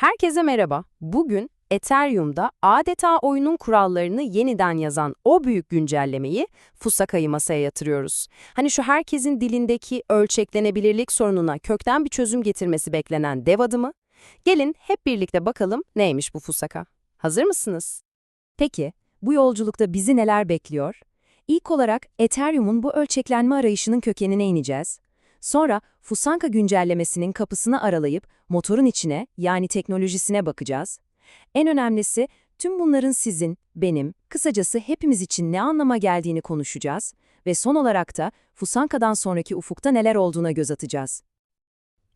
Herkese merhaba. Bugün Ethereum'da adeta oyunun kurallarını yeniden yazan o büyük güncellemeyi Fusaka'yı masaya yatırıyoruz. Hani şu herkesin dilindeki ölçeklenebilirlik sorununa kökten bir çözüm getirmesi beklenen dev adımı? Gelin hep birlikte bakalım neymiş bu Fusaka. Hazır mısınız? Peki, bu yolculukta bizi neler bekliyor? İlk olarak Ethereum'un bu ölçeklenme arayışının kökenine ineceğiz. Sonra Fusanka güncellemesinin kapısını aralayıp motorun içine yani teknolojisine bakacağız. En önemlisi tüm bunların sizin, benim, kısacası hepimiz için ne anlama geldiğini konuşacağız ve son olarak da Fusanka'dan sonraki ufukta neler olduğuna göz atacağız.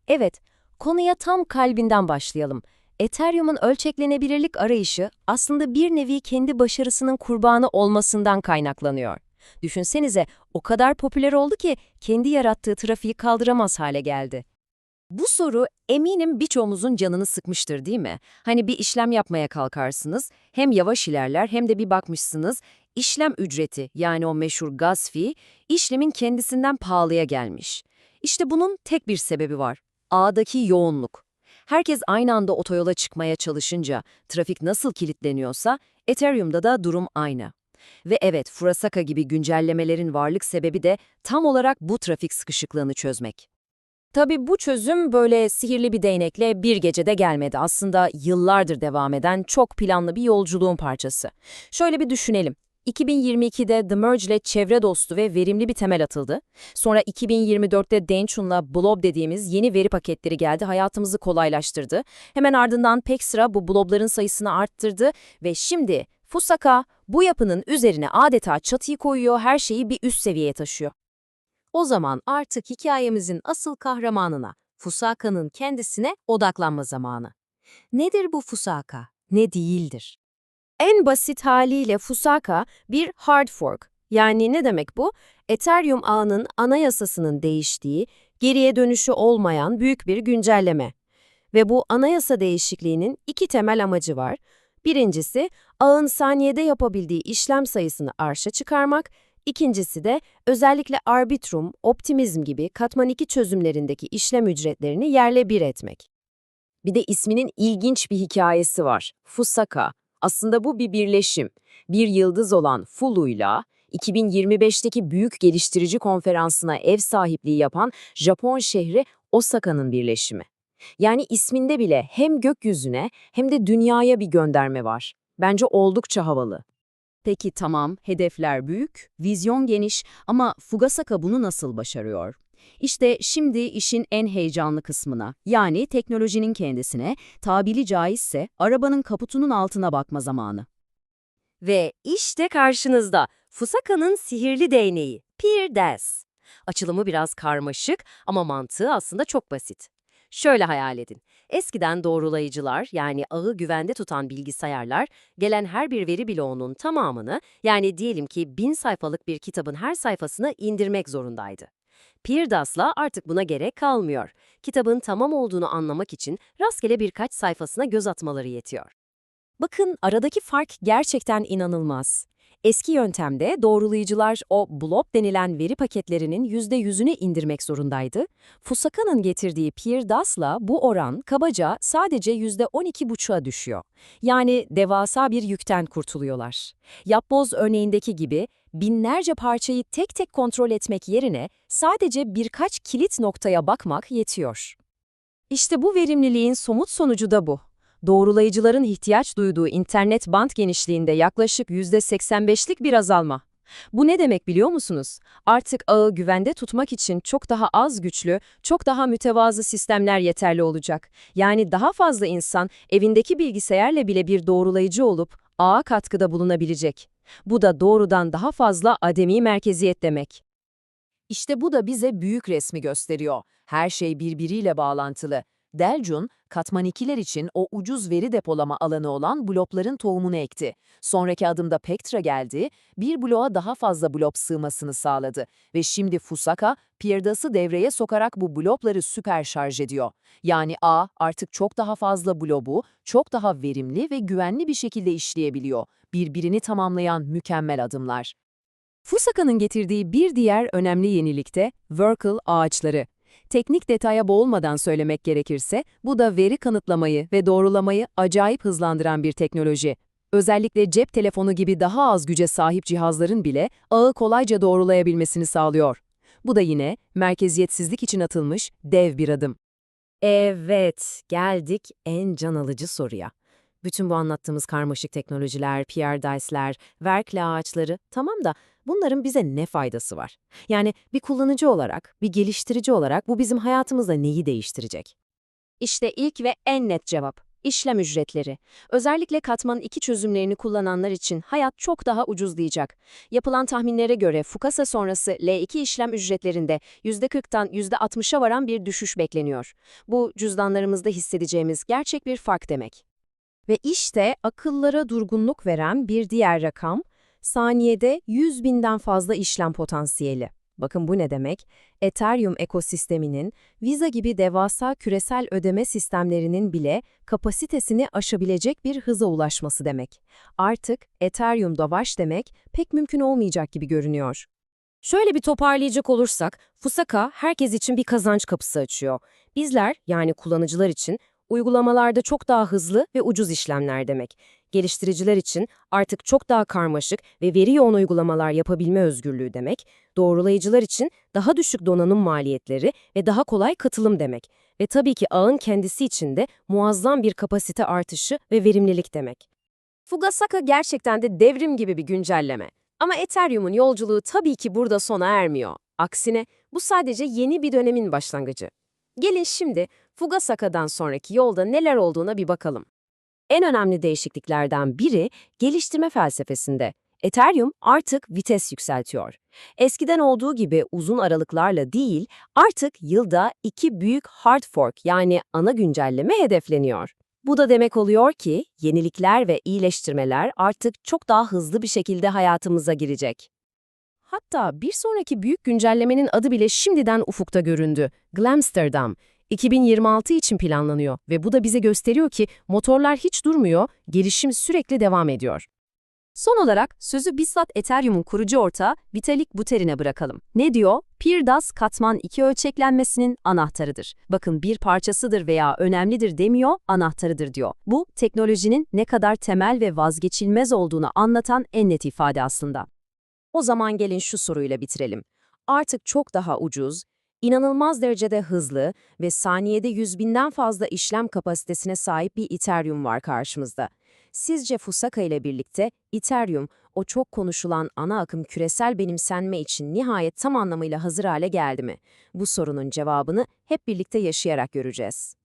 Evet, konuya tam kalbinden başlayalım. Ethereum'un ölçeklenebilirlik arayışı aslında bir nevi kendi başarısının kurbanı olmasından kaynaklanıyor. Düşünsenize o kadar popüler oldu ki kendi yarattığı trafiği kaldıramaz hale geldi. Bu soru eminim birçoğumuzun canını sıkmıştır değil mi? Hani bir işlem yapmaya kalkarsınız, hem yavaş ilerler hem de bir bakmışsınız, işlem ücreti yani o meşhur gaz fee, işlemin kendisinden pahalıya gelmiş. İşte bunun tek bir sebebi var, ağdaki yoğunluk. Herkes aynı anda otoyola çıkmaya çalışınca trafik nasıl kilitleniyorsa Ethereum'da da durum aynı. Ve evet, Furasaka gibi güncellemelerin varlık sebebi de tam olarak bu trafik sıkışıklığını çözmek. Tabii bu çözüm böyle sihirli bir değnekle bir gecede gelmedi. Aslında yıllardır devam eden çok planlı bir yolculuğun parçası. Şöyle bir düşünelim. 2022'de The Merge ile çevre dostu ve verimli bir temel atıldı. Sonra 2024'te Denchun'la Blob dediğimiz yeni veri paketleri geldi, hayatımızı kolaylaştırdı. Hemen ardından Pexra bu blobların sayısını arttırdı ve şimdi Fusaka bu yapının üzerine adeta çatıyı koyuyor, her şeyi bir üst seviyeye taşıyor. O zaman artık hikayemizin asıl kahramanına, Fusaka'nın kendisine odaklanma zamanı. Nedir bu Fusaka? Ne değildir? En basit haliyle Fusaka bir hard fork. Yani ne demek bu? Ethereum ağının anayasasının değiştiği, geriye dönüşü olmayan büyük bir güncelleme. Ve bu anayasa değişikliğinin iki temel amacı var. Birincisi, ağın saniyede yapabildiği işlem sayısını arşa çıkarmak, İkincisi de özellikle arbitrum, optimizm gibi katman 2 çözümlerindeki işlem ücretlerini yerle bir etmek. Bir de isminin ilginç bir hikayesi var. Fusaka. Aslında bu bir birleşim. Bir yıldız olan Fulu'yla 2025'teki büyük geliştirici konferansına ev sahipliği yapan Japon şehri Osaka'nın birleşimi. Yani isminde bile hem gökyüzüne hem de dünyaya bir gönderme var. Bence oldukça havalı. Peki tamam, hedefler büyük, vizyon geniş ama Fugasaka bunu nasıl başarıyor? İşte şimdi işin en heyecanlı kısmına, yani teknolojinin kendisine, tabiri caizse arabanın kaputunun altına bakma zamanı. Ve işte karşınızda Fusaka'nın sihirli değneği, Peer Das. Açılımı biraz karmaşık ama mantığı aslında çok basit. Şöyle hayal edin. Eskiden doğrulayıcılar yani ağı güvende tutan bilgisayarlar gelen her bir veri bloğunun tamamını yani diyelim ki bin sayfalık bir kitabın her sayfasını indirmek zorundaydı. PeerDAS'la artık buna gerek kalmıyor. Kitabın tamam olduğunu anlamak için rastgele birkaç sayfasına göz atmaları yetiyor. Bakın aradaki fark gerçekten inanılmaz. Eski yöntemde doğrulayıcılar o blob denilen veri paketlerinin %100'ünü indirmek zorundaydı. Fusaka'nın getirdiği PeerDAS'la bu oran kabaca sadece %12,5'a düşüyor. Yani devasa bir yükten kurtuluyorlar. Yapboz örneğindeki gibi binlerce parçayı tek tek kontrol etmek yerine sadece birkaç kilit noktaya bakmak yetiyor. İşte bu verimliliğin somut sonucu da bu doğrulayıcıların ihtiyaç duyduğu internet band genişliğinde yaklaşık %85'lik bir azalma. Bu ne demek biliyor musunuz? Artık ağı güvende tutmak için çok daha az güçlü, çok daha mütevazı sistemler yeterli olacak. Yani daha fazla insan evindeki bilgisayarla bile bir doğrulayıcı olup ağa katkıda bulunabilecek. Bu da doğrudan daha fazla ademi merkeziyet demek. İşte bu da bize büyük resmi gösteriyor. Her şey birbiriyle bağlantılı. Deljun, katman 2'ler için o ucuz veri depolama alanı olan blobların tohumunu ekti. Sonraki adımda Pectra geldi, bir bloğa daha fazla blob sığmasını sağladı ve şimdi Fusaka, Pierdas'ı devreye sokarak bu blobları süper şarj ediyor. Yani A artık çok daha fazla blobu, çok daha verimli ve güvenli bir şekilde işleyebiliyor. Birbirini tamamlayan mükemmel adımlar. Fusaka'nın getirdiği bir diğer önemli yenilik de Verkle ağaçları. Teknik detaya boğulmadan söylemek gerekirse, bu da veri kanıtlamayı ve doğrulamayı acayip hızlandıran bir teknoloji. Özellikle cep telefonu gibi daha az güce sahip cihazların bile ağı kolayca doğrulayabilmesini sağlıyor. Bu da yine merkeziyetsizlik için atılmış dev bir adım. Evet, geldik en can alıcı soruya. Bütün bu anlattığımız karmaşık teknolojiler, PRDICE'ler, Verkle ağaçları, tamam da bunların bize ne faydası var? Yani bir kullanıcı olarak, bir geliştirici olarak bu bizim hayatımızda neyi değiştirecek? İşte ilk ve en net cevap. İşlem ücretleri. Özellikle katmanın iki çözümlerini kullananlar için hayat çok daha ucuzlayacak. Yapılan tahminlere göre Fukasa sonrası L2 işlem ücretlerinde %40'tan %60'a varan bir düşüş bekleniyor. Bu cüzdanlarımızda hissedeceğimiz gerçek bir fark demek. Ve işte akıllara durgunluk veren bir diğer rakam, saniyede 100 binden fazla işlem potansiyeli. Bakın bu ne demek? Ethereum ekosisteminin, Visa gibi devasa küresel ödeme sistemlerinin bile kapasitesini aşabilecek bir hıza ulaşması demek. Artık Ethereum'da vaş demek pek mümkün olmayacak gibi görünüyor. Şöyle bir toparlayacak olursak, Fusaka herkes için bir kazanç kapısı açıyor. Bizler, yani kullanıcılar için uygulamalarda çok daha hızlı ve ucuz işlemler demek. Geliştiriciler için artık çok daha karmaşık ve veri yoğun uygulamalar yapabilme özgürlüğü demek. Doğrulayıcılar için daha düşük donanım maliyetleri ve daha kolay katılım demek. Ve tabii ki ağın kendisi için de muazzam bir kapasite artışı ve verimlilik demek. Fugasaka gerçekten de devrim gibi bir güncelleme. Ama Ethereum'un yolculuğu tabii ki burada sona ermiyor. Aksine bu sadece yeni bir dönemin başlangıcı. Gelin şimdi Fugasaka'dan sonraki yolda neler olduğuna bir bakalım. En önemli değişikliklerden biri geliştirme felsefesinde. Ethereum artık vites yükseltiyor. Eskiden olduğu gibi uzun aralıklarla değil, artık yılda iki büyük hard fork yani ana güncelleme hedefleniyor. Bu da demek oluyor ki yenilikler ve iyileştirmeler artık çok daha hızlı bir şekilde hayatımıza girecek. Hatta bir sonraki büyük güncellemenin adı bile şimdiden ufukta göründü. Glamsterdam. 2026 için planlanıyor ve bu da bize gösteriyor ki motorlar hiç durmuyor, gelişim sürekli devam ediyor. Son olarak sözü bizzat Ethereum'un kurucu ortağı Vitalik Buterin'e bırakalım. Ne diyor? PeerDAS katman iki ölçeklenmesinin anahtarıdır. Bakın bir parçasıdır veya önemlidir demiyor, anahtarıdır diyor. Bu teknolojinin ne kadar temel ve vazgeçilmez olduğunu anlatan en net ifade aslında. O zaman gelin şu soruyla bitirelim. Artık çok daha ucuz, inanılmaz derecede hızlı ve saniyede yüz binden fazla işlem kapasitesine sahip bir Ethereum var karşımızda. Sizce Fusaka ile birlikte Ethereum, o çok konuşulan ana akım küresel benimsenme için nihayet tam anlamıyla hazır hale geldi mi? Bu sorunun cevabını hep birlikte yaşayarak göreceğiz.